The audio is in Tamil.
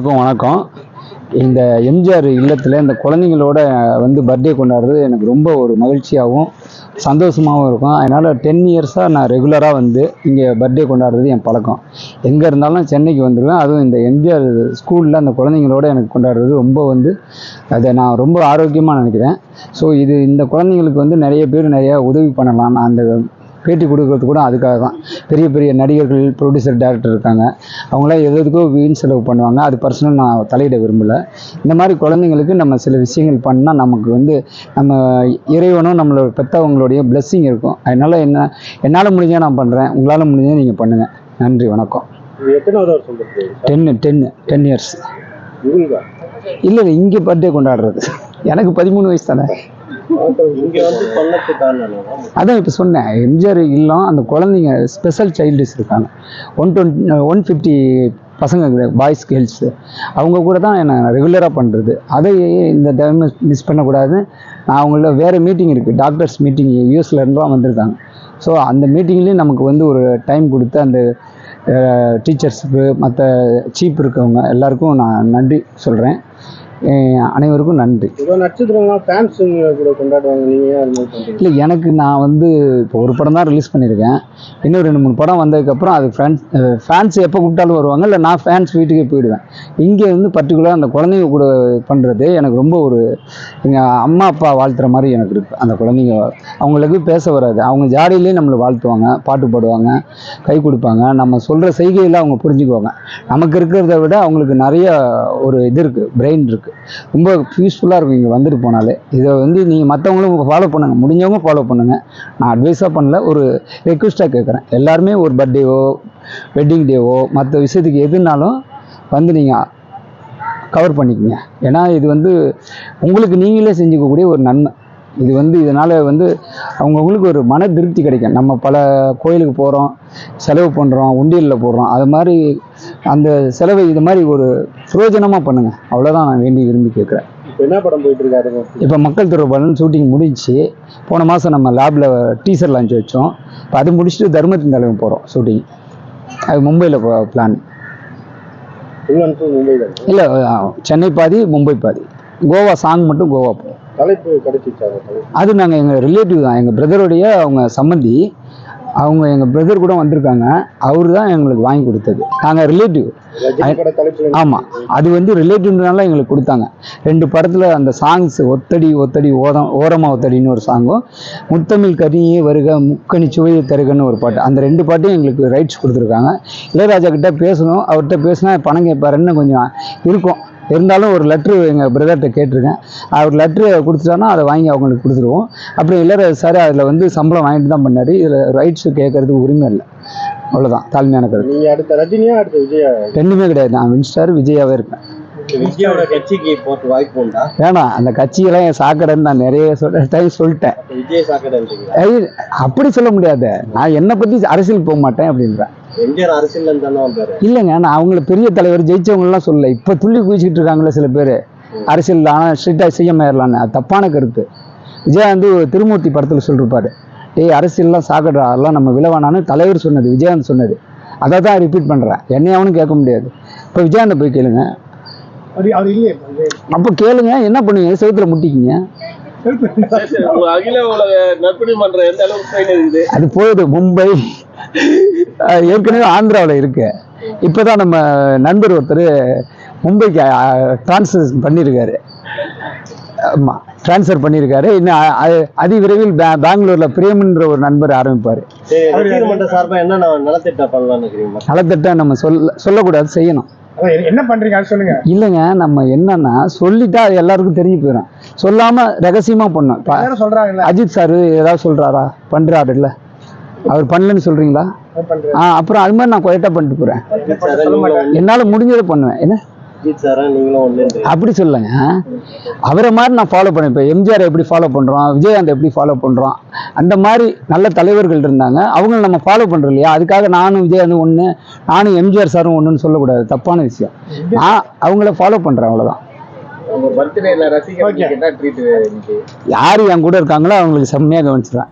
எல்லாருக்கும் வணக்கம். இந்த எம்ஜிஆர் இல்லத்தில் இந்த குழந்தைங்களோட வந்து பர்த்டே கொண்டாடுறது எனக்கு ரொம்ப ஒரு மகிழ்ச்சியாகவும் சந்தோஷமாகவும் இருக்கும். அதனால் டென் இயர்ஸாக நான் ரெகுலராக வந்து இங்கே பர்த்டே கொண்டாடுறது என் பழக்கம். எங்கே இருந்தாலும் சென்னைக்கு வந்துடுவேன் அதுவும் இந்த எம்ஜிஆர் ஸ்கூலில் அந்த குழந்தைங்களோட எனக்கு கொண்டாடுறது ரொம்ப வந்து அதை நான் ரொம்ப ஆரோக்கியமாக நினைக்கிறேன். ஸோ இது இந்த குழந்தைங்களுக்கு வந்து நிறைய பேர் நிறையா உதவி பண்ணலாம். நான் அந்த பேட்டி கொடுக்கறது கூட அதுக்காக தான். பெரிய பெரிய நடிகர்கள் ப்ரொடியூசர் டேரக்டர் இருக்காங்க. அவங்களாம் எது எதுக்கோ வீண் செலவு பண்ணுவாங்க. அது பர்சனல் நான் தலையிட விரும்பலை. இந்த மாதிரி குழந்தைங்களுக்கு நம்ம சில விஷயங்கள் பண்ணால் நமக்கு வந்து நம்ம இறைவனும் நம்மளோட பெற்றவங்களுடைய blessing இருக்கும். அதனால் என்ன என்னால் முடிஞ்சால் நான் பண்ணுறேன் உங்களால் முடிஞ்சால் நீங்கள் பண்ணுங்கள் நன்றி வணக்கம். டென்னு டென்னு டென் இயர்ஸ் இல்லை இல்லை இங்கே பர்த்டே கொண்டாடுறது. எனக்கு பதிமூணு வயசு தானே. அதான் இப்போ சொன்னேன் எம்ஜிஆர் இல்லம் அந்த குழந்தைங்க ஸ்பெஷல் சைல்டுஸ் இருக்காங்க. ஒன் டுவெண்ட்டி ஒன் ஃபிஃப்டி பசங்க பாய்ஸ் கேர்ள்ஸு அவங்க கூட தான் நான் ரெகுலராக பண்ணுறது அதை இந்த டைம் மிஸ் பண்ணக்கூடாது. நான் அவங்கள வேறு மீட்டிங் இருக்குது டாக்டர்ஸ் மீட்டிங் யூஎஸ்லேருந்துலாம் வந்திருக்காங்க. ஸோ அந்த மீட்டிங்லேயும் நமக்கு வந்து ஒரு டைம் கொடுத்து அந்த டீச்சர்ஸுக்கு மற்ற சீப் இருக்கவங்க எல்லாருக்கும் நான் நன்றி சொல்கிறேன் அனைவருக்கும் நன்றி. இல்லை எனக்கு நான் வந்து இப்போ ஒரு படம் தான் ரிலீஸ் பண்ணியிருக்கேன். இன்னும் ரெண்டு மூணு படம் வந்ததுக்கப்புறம் அது ஃபேன்ஸ் ஃபேன்ஸ் எப்போ கூப்பிட்டாலும் வருவாங்க இல்லை நான் ஃபேன்ஸ் வீட்டுக்கே போயிடுவேன். இங்கே வந்து பர்டிகுலராக அந்த குழந்தைங்க கூட பண்ணுறது எனக்கு ரொம்ப ஒரு எங்கள் அம்மா அப்பா வாழ்த்துற மாதிரி எனக்கு இருக்குது அந்த குழந்தைங்க அவங்களுக்கு பேச வராது. அவங்க ஜாடியிலே நம்மளை வாழ்த்துவாங்க பாட்டு பாடுவாங்க கை கொடுப்பாங்க. நம்ம சொல்கிற செய்கையில் அவங்க புரிஞ்சுக்குவாங்க. நமக்கு இருக்கிறத விட அவங்களுக்கு நிறைய ஒரு இது இருக்குது பிரெயின் இருக்குது ரொம்ப யூஸ்ஃபுல்லாக இருக்கும் இங்கே வந்துட்டு போனாலே. இதை வந்து நீங்கள் மற்றவங்களும் ஃபாலோ பண்ணுங்க. முடிஞ்சவங்க ஃபாலோ பண்ணுங்கள் நான் அட்வைஸாக பண்ணல ஒரு ரெக்வஸ்ட்டாக கேட்குறேன் எல்லாருமே ஒரு பர்த்டேவோ வெட்டிங் டேவோ மற்ற விஷயத்துக்கு எதுனாலும் வந்து நீங்கள் கவர் பண்ணிக்கங்க. ஏன்னா இது வந்து உங்களுக்கு நீங்களே செஞ்சுக்கக்கூடிய ஒரு நன்மை. இது வந்து இதனால் வந்து அவங்கவுங்களுக்கு ஒரு மன திருப்தி கிடைக்கும். நம்ம பல கோயிலுக்கு போகிறோம் செலவு பண்ணுறோம் உண்டியலில் போடுறோம் அது மாதிரி அந்த செலவை இது மாதிரி ஒரு பிரயோஜனமாக பண்ணுங்கள் அவ்வளோதான் நான் வேண்டி விரும்பி கேட்குறேன். இப்போ என்ன படம் போயிட்டு இருக்காருங்க இப்போ மக்கள் தொடர்பாளன் ஷூட்டிங் முடிஞ்சுச்சு. போன மாதம் நம்ம லேபில் டீசர் லான்ச் வச்சோம். இப்போ அது முடிச்சுட்டு தர்மத்தின் தலைவன் போகிறோம் ஷூட்டிங் அது மும்பையில் பிளான் இல்லை சென்னை பாதி மும்பை பாதி. கோவா சாங் மட்டும் கோவா போகும் தலைப்பு கிடைச்சிச்சாங்க தலைப்பு? அது நாங்கள் எங்கள் ரிலேட்டிவ் தான் எங்கள் பிரதருடைய அவங்க சம்மந்தி அவங்க எங்கள் பிரதர் கூட வந்திருக்காங்க. அவர் தான் எங்களுக்கு வாங்கி கொடுத்தது. நாங்கள் ரிலேட்டிவ் ஆமாம் அது வந்து ரிலேட்டிவ்னால எங்களுக்கு கொடுத்தாங்க. ரெண்டு படத்தில் அந்த சாங்ஸ் ஒத்தடி ஒத்தடி ஓரம் ஓரமா ஒத்தடின்னு ஒரு சாங்கும் முத்தமிழ் கனியே வருக முக்கணி சுவையை தருகன்னு ஒரு பாட்டு. அந்த ரெண்டு பாட்டையும் எங்களுக்கு ரைட்ஸ் கொடுத்துருக்காங்க. இளையராஜா கிட்ட பேசணும். அவர்கிட்ட பேசினா பணம் கேட்பாருன்னு கொஞ்சம் இருக்கும். இருந்தாலும் ஒரு லெட்ரு எங்கள் பிரதர்கிட்ட கேட்டிருக்கேன். அவர் லெட்ரு கொடுத்துட்டானா அதை வாங்கி அவங்களுக்கு கொடுத்துருவோம். அப்புறம் இளையராஜா சார் அதில் வந்து சம்பளம் வாங்கிட்டு தான் பண்ணார். இதில் ரைட்ஸு கேட்கறதுக்கு உரிமை இல்லை. அவ்வளோதான் தாழ்மையான கருத்து. நீங்க அடுத்த ரஜினியா அடுத்த விஜயா? ரெண்டுமே கிடையாது. நான் வின்ஸ்டார் விஜயாவே இருப்பேன். விஜயோட கட்சிக்கு போட்டு வாய்ப்பு உண்டா? வேணாம் அந்த கட்சியெல்லாம் என் சாக்கடைன்னு நான் நிறைய டைம் சொல்லிட்டேன். விஜய் ஐய், அப்படி சொல்ல முடியாது. நான் என்னை பற்றி அரசியல் போக மாட்டேன் அப்படின்றேன். எம்ஜிஆர் அரசியல் தானே வந்தாரு. இல்லைங்க நான் அவங்கள பெரிய தலைவர் ஜெயிச்சவங்கலாம் சொல்லல. இப்போ துள்ளி குதிச்சுட்டு இருக்காங்களே சில பேர். அரசியல் ஆனால் ஸ்ட்ரிக்டாக செய்ய மாயிடலான்னு அது தப்பான கருத்து. விஜயகாந்த் திருமூர்த்தி படத்தில் சொல்லிருப்பாரு. டேய் அரசியல்லாம் சாக்கடா அதெல்லாம் நம்ம விலவானான்னு தலைவர் சொன்னது விஜயகாந்த் சொன்னது. அதை தான் ரிப்பீட் பண்ணுறேன் என்னை அவனும் கேட்க முடியாது. இப்போ விஜயகாந்தை போய் கேளுங்க. அப்போ கேளுங்க. என்ன பண்ணுவீங்க? செவுத்துல முட்டிக்கிங்க. அகில உலக நற்பணி ஏற்கனவே ஆந்திராவில் இருக்கு. இப்போதான் நம்ம நண்பர் ஒருத்தர் மும்பைக்கு ட்ரான்ஸ்ஃபர் பண்ணியிருக்காரு ஆமாம் ட்ரான்ஸ்ஃபர் பண்ணியிருக்காரு இன்னும் அதி விரைவில் பே பெங்களூரில் பிரேம்ன்ற ஒரு நண்பர் ஆரம்பிப்பார். நலத்திட்டம் நம்ம சொல்ல சொல்லக்கூடாது செய்யணும். என்ன பண்றீங்க? சொல்லுங்க. இல்லைங்க நம்ம என்னன்னா சொல்லிட்டா அது எல்லாருக்கும் தெரிஞ்சு போயிடும் சொல்லாம ரகசியமா பண்ணோம் இப்ப சொல்றாங்கல்ல. அஜித் சார் ஏதாவது சொல்றாரா? பண்றாரு இல்ல அவர் பண்ணலன்னு சொல்றீங்களா? ஆ அப்புறம் அது மாதிரி நான் கொயட்டா பண்ணிட்டு ஒண்ணு. என்னால முடிஞ்சதை பண்ணுவேன். என்ன? அஜித் சாரா நீங்களும் ஒண்ணு. அப்படி சொல்லுங்க. அவரை மாதிரி நான் ஃபாலோ பண்ணேன் இப்போ எம்ஜிஆர் எப்படி ஃபாலோ பண்றோம் விஜயகாந்த் எப்படி ஃபாலோ பண்றோம் அந்த மாதிரி நல்ல தலைவர்கள் இருந்தாங்க. அவங்கள நம்ம ஃபாலோ பண்றோம் இல்லையா? அதுக்காக நானும் விஜயகாந்த் ஒன்று நானும் எம்ஜிஆர் சாரும் ஒன்றுன்னு சொல்லக்கூடாது. தப்பான விஷயம். நான் அவங்கள ஃபாலோ என்ன ட்ரீட் யார் என் கூட இருக்காங்களோ அவங்களுக்கு செம்மையாக கவனிச்சிடுவேன்